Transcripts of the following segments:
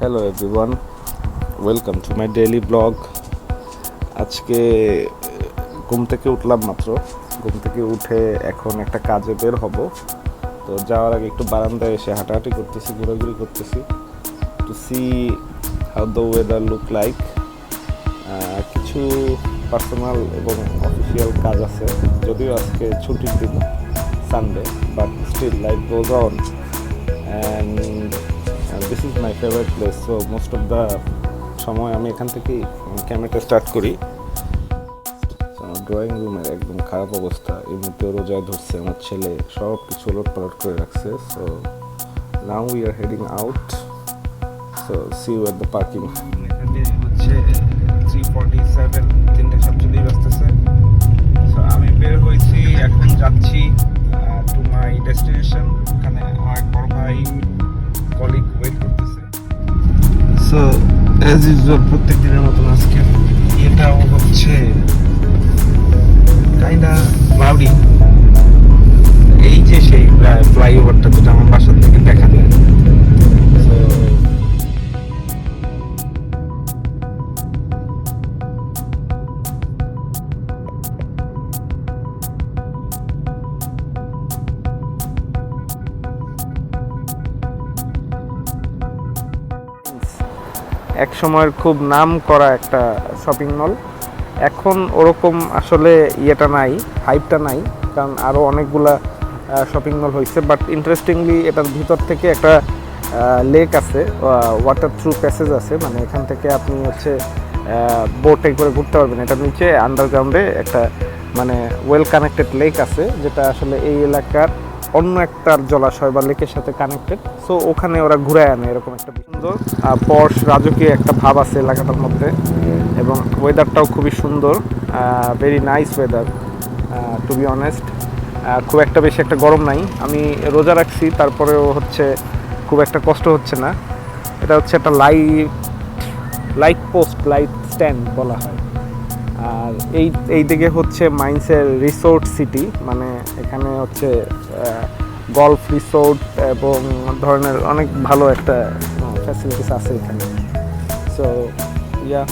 Hello everyone welcome to my daily blog আজকে ঘুম থেকে উঠলাম মাত্র। ঘুম থেকে উঠে এখন একটা কাজে বের হব। তো যাওয়ার আগে একটু বারান্দায় এসে হাঁটাহাঁটি করতেছি, ঘোরাঘুরি করতেছি to see how the weather look like কিছু পার্সোনাল এবং অফিসিয়াল কাজ আছে। যদিও আজকে ছুটির দিন Sunday but still life goes on and this is my favourite place so most of the সময় আমি এখান থেকেই ক্যামেরাটা স্টার্ট করি। ড্রয়িং রুমের একদম খারাপ অবস্থা। এমনিতেও রোজায় ধরছে, আমার ছেলে সব কিছু ওলট পালট করে রাখছে। So now we are heading out so see you at the parking এখানে হচ্ছে থ্রি ফর্টি সেভেন তিনটে সাতচল্লিশ বাজতেছে। সো আমি বের হয়েছি, এখন যাচ্ছি to my destination as usual প্রত্যেক দিনের মতন আজকে এটাও হচ্ছে কাইন্ডা ক্লাউডি এই যে সেই ফ্লাইওভারটা যেটা আমার বাসার থেকে দেখা সময়ের খুব নাম করা একটা শপিং মল এখন ওরকম আসলে ইয়েটা নাই হাইপটা নাই, কারণ আরও অনেকগুলা শপিং মল হয়েছে বাট ইন্টারেস্টিংলি এটার ভিতর থেকে একটা লেক আছে ওয়াটার থ্রু প্যাসেজ আছে। মানে এখান থেকে আপনি হচ্ছে বোটে করে ঘুরতে পারবেন। এটার নিচে আন্ডারগ্রাউন্ডে একটা মানে ওয়েল কানেক্টেড লেক আছে, যেটা আসলে এই এলাকার অন্য একটা জলাশয় বা লেকের সাথে কানেক্টেড সো ওখানে ওরা ঘুরে আনে এরকম একটা সুন্দর। পর্শ রাজকীয় একটা ভাব আছে এলাকাটার মধ্যে, এবং ওয়েদারটাও খুবই সুন্দর very nice weather to be honest খুব একটা বেশি একটা গরম নাই। আমি রোজা রাখছি, তারপরেও হচ্ছে খুব একটা কষ্ট হচ্ছে না। এটা হচ্ছে একটা light light post light stand বলা হয়। আর এই এই দিকে হচ্ছে মাইন্সের রিসোর্ট সিটি মানে এখানে হচ্ছে গলফ রিসোর্ট এবং ধরনের অনেক ভালো একটা ফ্যাসিলিটিস আছে এখানে। সো ইয়া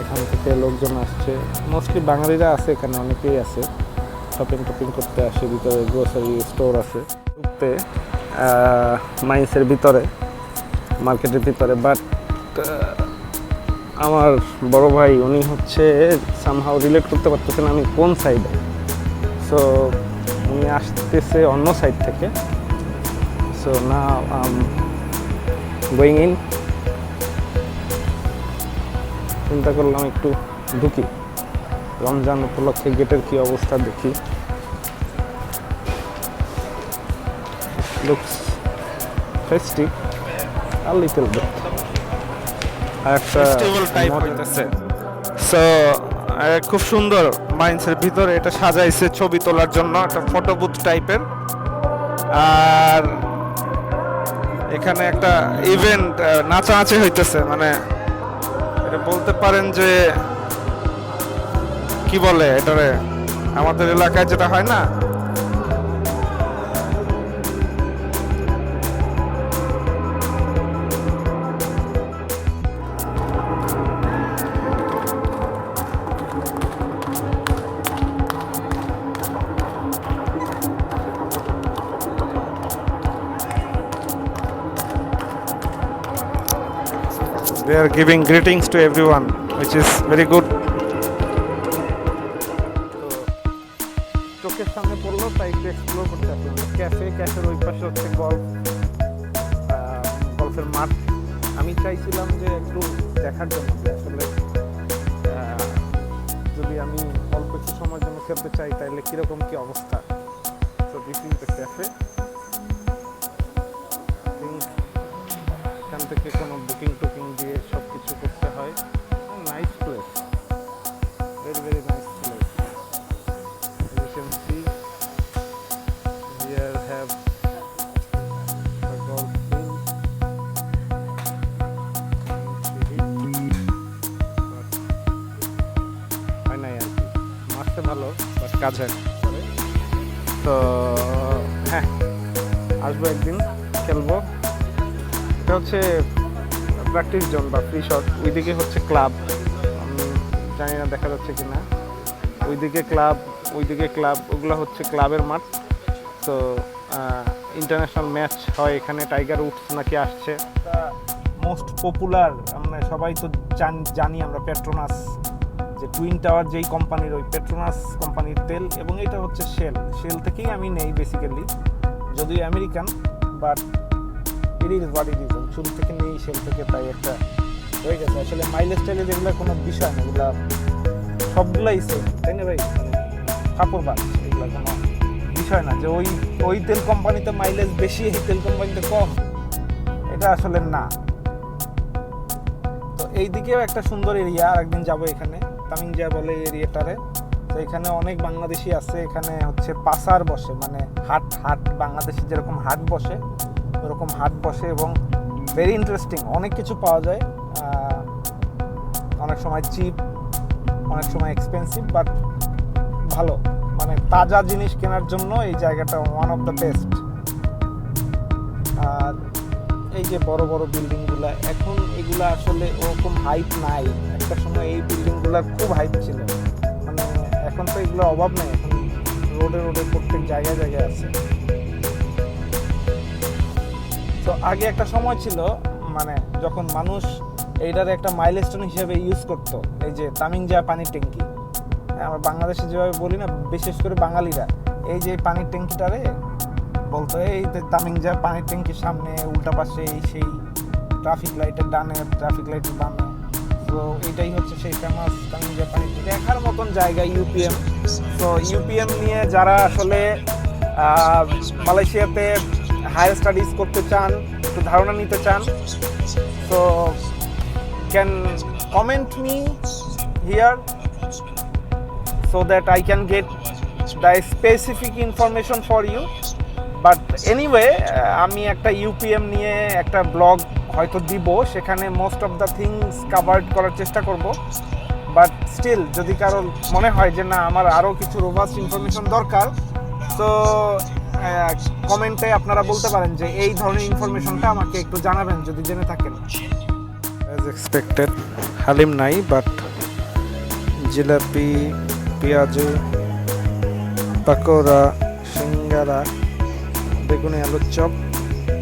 এখান থেকে লোকজন আসছে। মোস্টলি বাঙালিরা আছে এখানে, অনেকেই আছে। শপিং টপিং করতে আসে, ভিতরে গ্রোসারি স্টোর আছে। মাইন্সের ভিতরে, মার্কেটের ভিতরে বাট আমার বড় ভাই, উনি হচ্ছে সামহাও রিলেট করতে পারতেছেন আমি কোন সাইডে সো উনি আসতেছে অন্য সাইড থেকে। সো না গোয়িং ইন চিন্তা করলাম একটু ঢুকি। রমজান উপলক্ষে গেটের কি অবস্থা দেখি। লুকস ফেস্টিভ আর লিটল বিট একটা সো খুব সুন্দর মাইন্সের ভিতরে এটা সাজাইছে ছবি তোলার জন্য একটা ফটো বুথ টাইপের আর এখানে একটা ইভেন্ট নাচানাচি হইতেছে মানে এটা বলতে পারেন যে কি বলে এটারে? আমাদের এলাকায় যেটা হয় না they are giving greetings to everyone, which is very good. চোখের সামনে পড়ল, তাই একটু এক্সপ্লোর করতে আসলাম। ক্যাফে ক্যাফের ওই পাশে হচ্ছে গল্ফ গল্ফের মাঠ। আমি চাইছিলাম যে একটু দেখার জন্য আসলে যদি আমি অল্প একটু জন্য খেলতে চাই তাহলে কীরকম কী অবস্থা? তো দিস ইজ দ্য ক্যাফে থেকে কোনো বুকিং টুকিং দিয়ে সব কিছু করতে হয়। Nice place very very nice place golf field হয় নাই আর কি ভালো বাট কাজ তো হ্যাঁ আসব একদিন, খেলব। এটা হচ্ছে প্র্যাকটিস জোন বা ফ্রি শট ওইদিকে হচ্ছে ক্লাব জানি না দেখা যাচ্ছে কি না ওইদিকে ক্লাব ওইদিকে ক্লাব ওগুলো হচ্ছে ক্লাবের মাঠ। তো ইন্টারন্যাশনাল ম্যাচ হয় এখানে। টাইগার উডস নাকি আসছে। মোস্ট পপুলার আমরা সবাই তো জান- জানি আমরা পেট্রোনাস যে টুইন টাওয়ার যেই কোম্পানির ওই পেট্রোনাস কোম্পানির তেল। এবং এটা হচ্ছে শেল শেল থেকেই আমি নেই বেসিক্যালি যদিও American but it is what শুরু থেকে নেই শেল থেকে তাই একটা। হয়ে গেছে। আসলে মাইলেজ টাইলেজ এগুলো কোনো বিষয় না, এগুলা সবগুলাই সেম তাই না ভাই? কাপড় বাস এগুলো কোনো বিষয় না। যে ওই ওই তেল কোম্পানিতে মাইলেজ বেশি, এই তেল কোম্পানিতে কম, এটা আসলে না। তো এই দিকেও একটা সুন্দর এরিয়া আর একদিন যাব এখানে। তামিংজা বলে এই এরিয়াটারে তো এখানে অনেক বাংলাদেশি আছে, এখানে হচ্ছে পাসার বসে মানে হাট হাট, বাংলাদেশে যেরকম হাট বসে ওরকম হাট বসে এবং ভেরি ইন্টারেস্টিং অনেক কিছু পাওয়া যায়। অনেক সময় চিপ অনেক সময় এক্সপেন্সিভ বাট ভালো। মানে তাজা জিনিস কেনার জন্য এই জায়গাটা ওয়ান অফ দ্য বেস্ট আর এই যে বড় বড় বিল্ডিংগুলা এখন এগুলা আসলে ওরকম হাইট নাই। একটা সময় এই বিল্ডিংগুলা খুব হাইট ছিল। মানে এখন তো এগুলো অভাব নেই। এখন রোডে রোডে প্রত্যেক জায়গায় জায়গায় আছে। তো আগে একটা সময় ছিল মানে যখন মানুষ এইটার একটা মাইলস্টোন হিসেবে ইউজ করতো, এই যে তামিংজা পানির ট্যাঙ্কি। আমরা বাংলাদেশে যেভাবে বলি না, বিশেষ করে বাঙালিরা, এই যে পানির ট্যাঙ্কিটারে বলতো, এই যে তামিংজা পানির ট্যাঙ্কির সামনে, উল্টা পাশে এই সেই ট্রাফিক লাইটের ডানে ট্রাফিক লাইটের বামে। তো এটাই হচ্ছে সেই ফেমাস তামিংজা পানির ট্যাঙ্কি। দেখার মতন জায়গা ইউপিএম তো ইউপিএম নিয়ে যারা আসলে মালয়েশিয়াতে হায়ার স্টাডিজ করতে চান, একটু ধারণা নিতে চান, তো can comment me here so that I can get the specific information for you. But anyway আমি একটা ইউপিএম নিয়ে একটা ব্লগ হয়তো দিব, সেখানে most of the things covered করার চেষ্টা করব বাট স্টিল যদি কারও মনে হয় যে না, আমার আরও কিছু রোবাস্ট ইনফরমেশন দরকার, তো কমেন্টে আপনারা বলতে পারেন যে এই ধরনের ইনফরমেশনটা আমাকে একটু জানাবেন যদি জেনে থাকেন। অ্যাজ এক্সপেক্টেড হালিম নাই বাট জিলাপি, পেঁয়াজু, পাকোড়া, সিঙ্গারা, বেগুনি, আলুর চপ,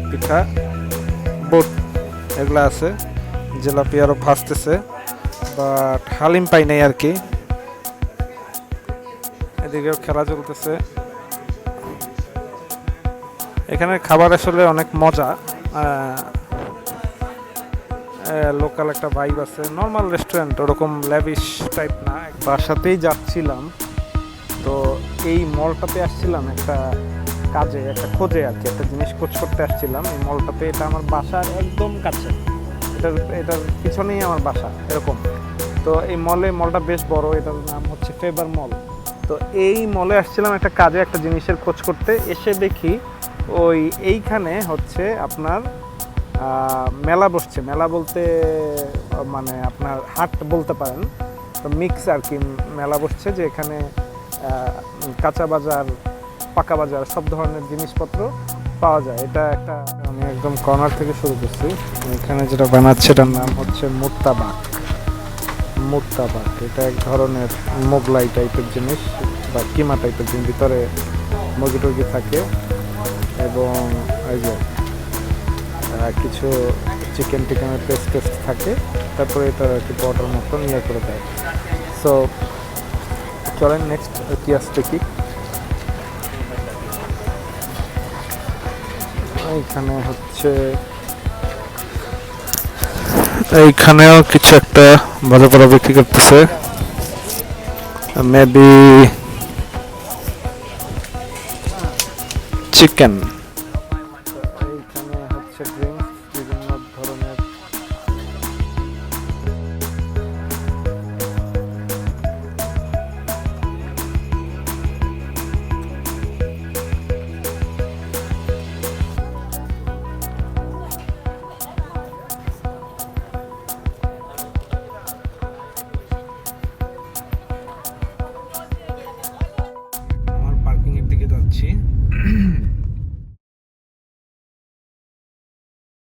পিঠা, বুট, এগুলো আছে। জিলাপি আরও ভাসতেছে বাট হালিম পাই নাই আর কি। এদিকেও খেলা চলতেছে। এখানে খাবার আসলে অনেক মজা। লোকাল একটা ভাইব আছে। নর্মাল রেস্টুরেন্ট ওরকম ল্যাভিশ টাইপ না। বাসাতেই যাচ্ছিলাম। তো এই মলটাতে আসছিলাম একটা কাজে, একটা খোঁজে আর কি, একটা জিনিস খোঁজ করতে আসছিলাম। এই মলটাতে এটা আমার বাসার একদম কাছে। এটার এটার পিছনেই আমার বাসা, এরকম। তো এই মলে মলটা বেশ বড়, এটার নাম হচ্ছে ফেবার মল তো এই মলে আসছিলাম একটা কাজে, একটা জিনিসের খোঁজ করতে। এসে দেখি ওই এইখানে হচ্ছে আপনার মেলা বসছে। মেলা বলতে মানে আপনার হাট বলতে পারেন। তো মিক্স আর কি, মেলা বসছে যে এখানে কাঁচা বাজার, পাকা বাজার, সব ধরনের জিনিসপত্র পাওয়া যায়। এটা একটা, আমি একদম কর্নার থেকে শুরু করছি। এখানে যেটা বানাচ্ছে, এটার নাম হচ্ছে মুত্তাবাক। মুত্তাবাক, এটা এক ধরনের মোগলাই টাইপের জিনিস বা কিমা টাইপের জিনিস। ভিতরে মুরগি টুরগি থাকে। এবং এই যে কিছু চিকেন টিকেনের পেস্ট টেস্ট থাকে, তারপরে এটা আর কি পাউডার মতন ইয়ে করে দেয়। সো চলেন নেক্সট কি আসছে কি? এইখানে হচ্ছে এইখানেও কিছু একটা ভালো করা বিক্রি করতেছে। Maybe chicken